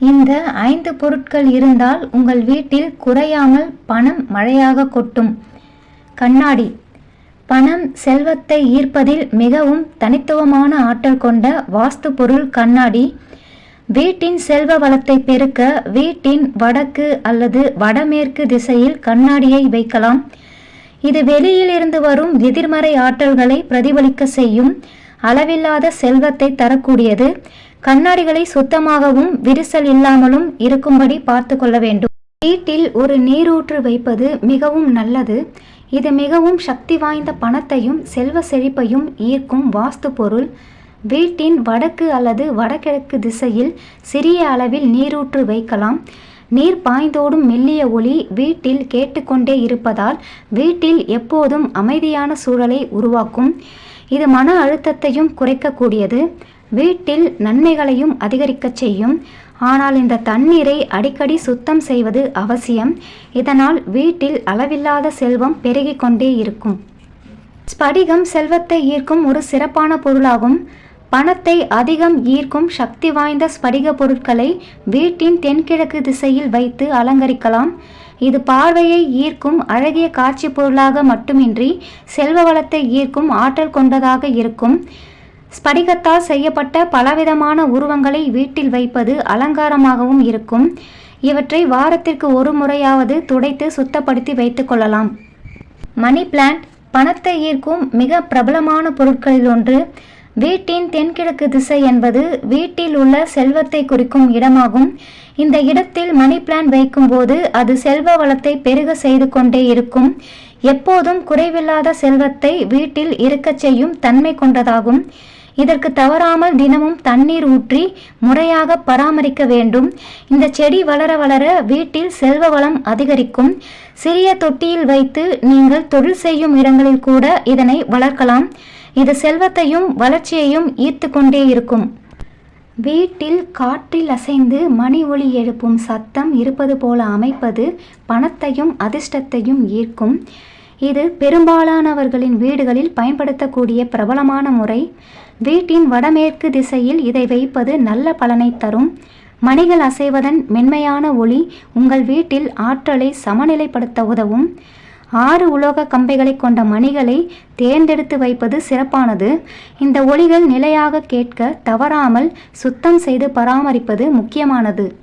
இந்த ஐந்து பொருட்கள் இருந்தால் உங்கள் வீட்டில் குறையாமல் பணம் மழையாக கொட்டும். கண்ணாடி. பணம் செல்வத்தை ஈர்ப்பதில் மிகவும் தனித்துவமான ஆற்றல் கொண்ட வாஸ்து பொருள் கண்ணாடி. வீட்டின் செல்வ வளத்தை பெருக்க வீட்டின் வடக்கு அல்லது வடமேற்கு திசையில் கண்ணாடியை வைக்கலாம். இது வெளியில் இருந்து வரும் எதிர்மறை ஆற்றல்களை பிரதிபலிக்க செய்யும் அளவில்லாத செல்வத்தை தரக்கூடியது. கண்ணாடிகளை சுத்தமாகவும் விரிசல் இல்லாமலும் இருக்கும்படி பார்த்து கொள்ள வேண்டும். வீட்டில் ஒரு நீரூற்று வைப்பது மிகவும் நல்லது. இது மிகவும் சக்தி வாய்ந்த பணத்தையும் செல்வ செழிப்பையும் ஈர்க்கும் வாஸ்து பொருள். வீட்டின் வடக்கு அல்லது வடகிழக்கு திசையில் சிறிய அளவில் நீரூற்று வைக்கலாம். நீர் பாய்ந்தோடும் மெல்லிய ஒளி வீட்டில் கேட்டுக்கொண்டே இருப்பதால் வீட்டில் எப்போதும் அமைதியான சூழலை உருவாக்கும். இது மன அழுத்தத்தையும் குறைக்கக்கூடியது. வீட்டில் நன்மைகளையும் அதிகரிக்கச் செய்யும். ஆனால் இந்த தண்ணீரை அடிக்கடி சுத்தம் செய்வது அவசியம். இதனால் வீட்டில் அளவில்லாத செல்வம் பெருகிக் கொண்டே இருக்கும். ஸ்படிகம் செல்வத்தை ஈர்க்கும் ஒரு சிறப்பான பொருளாகும். பணத்தை அதிகம் ஈர்க்கும் சக்தி வாய்ந்த ஸ்படிக பொருட்களை வீட்டின் தென்கிழக்கு திசையில் வைத்து அலங்கரிக்கலாம். இது பார்வையை ஈர்க்கும் அழகிய காட்சி பொருளாக மட்டுமின்றி செல்வ வளத்தை ஈர்க்கும் ஆற்றல் கொண்டதாக இருக்கும். ஸ்படிகத்தால் செய்யப்பட்ட பலவிதமான உருவங்களை வீட்டில் வைப்பது அலங்காரமாகவும் இருக்கும். இவற்றை வாரத்திற்கு ஒரு முறையாவது துடைத்து சுத்தப்படுத்தி வைத்துக் கொள்ளலாம். மணி பிளான்ட் பணத்தை ஈர்க்கும் மிக பிரபலமான பொருட்களில் ஒன்று. வீட்டின் தென்கிழக்கு திசை என்பது வீட்டில் உள்ள செல்வத்தை குறிக்கும் இடமாகும். இந்த இடத்தில் மணி பிளான் வைக்கும்போது அது செல்வ வளத்தை பெருக செய்து கொண்டே இருக்கும். எப்போதும் குறைவில்லாத செல்வத்தை வீட்டில் இருக்கச் செய்யும் தன்மை கொண்டதாகும். இதற்கு தவறாமல் தினமும் தண்ணீர் ஊற்றி முறையாக பராமரிக்க வேண்டும். இந்த செடி வளர வளர வீட்டில் செல்வ வளம் அதிகரிக்கும். சிறிய தொட்டியில் வைத்து நீங்கள் தொழில் செய்யும் இடங்களில் கூட இதனை வளர்க்கலாம். இது செல்வத்தையும் வளர்ச்சியையும் ஈர்த்து கொண்டே இருக்கும். வீட்டில் காற்றில் அசைந்து மணி ஒளி எழுப்பும் சத்தம் இருப்பது போல அமைப்பது பணத்தையும் அதிர்ஷ்டத்தையும் ஈர்க்கும். இது பெரும்பாலானவர்களின் வீடுகளில் பயன்படுத்தக்கூடிய பிரபலமான முறை. வீட்டின் வடமேற்கு திசையில் இதை வைப்பது நல்ல பலனை தரும். மணிகள் அசைவதன் மென்மையான ஒளி உங்கள் வீட்டில் ஆற்றலை சமநிலைப்படுத்த உதவும். ஆறு உலோக கம்பைகளை கொண்ட மணிகளை தேர்ந்தெடுத்து வைப்பது சிறப்பானது. இந்த ஒளிகள் நிலையாக கேட்க தவறாமல் சுத்தம் செய்து பராமரிப்பது முக்கியமானது.